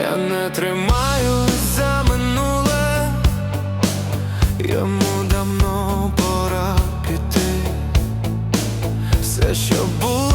Я не тримаюсь за минуле, йому давно пора піти все, що було.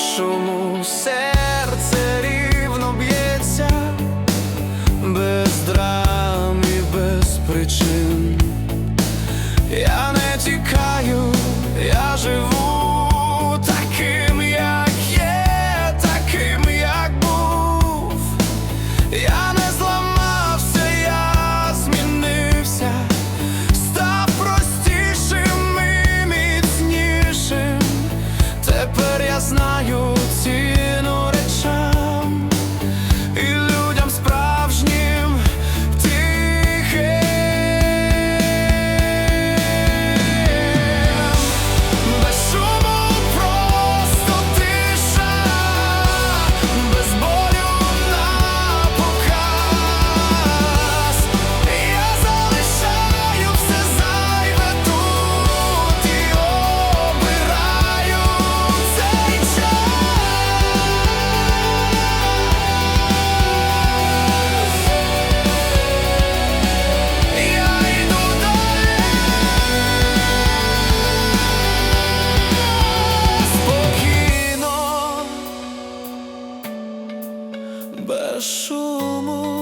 нашому серце рівно б'ється без драми. baixo.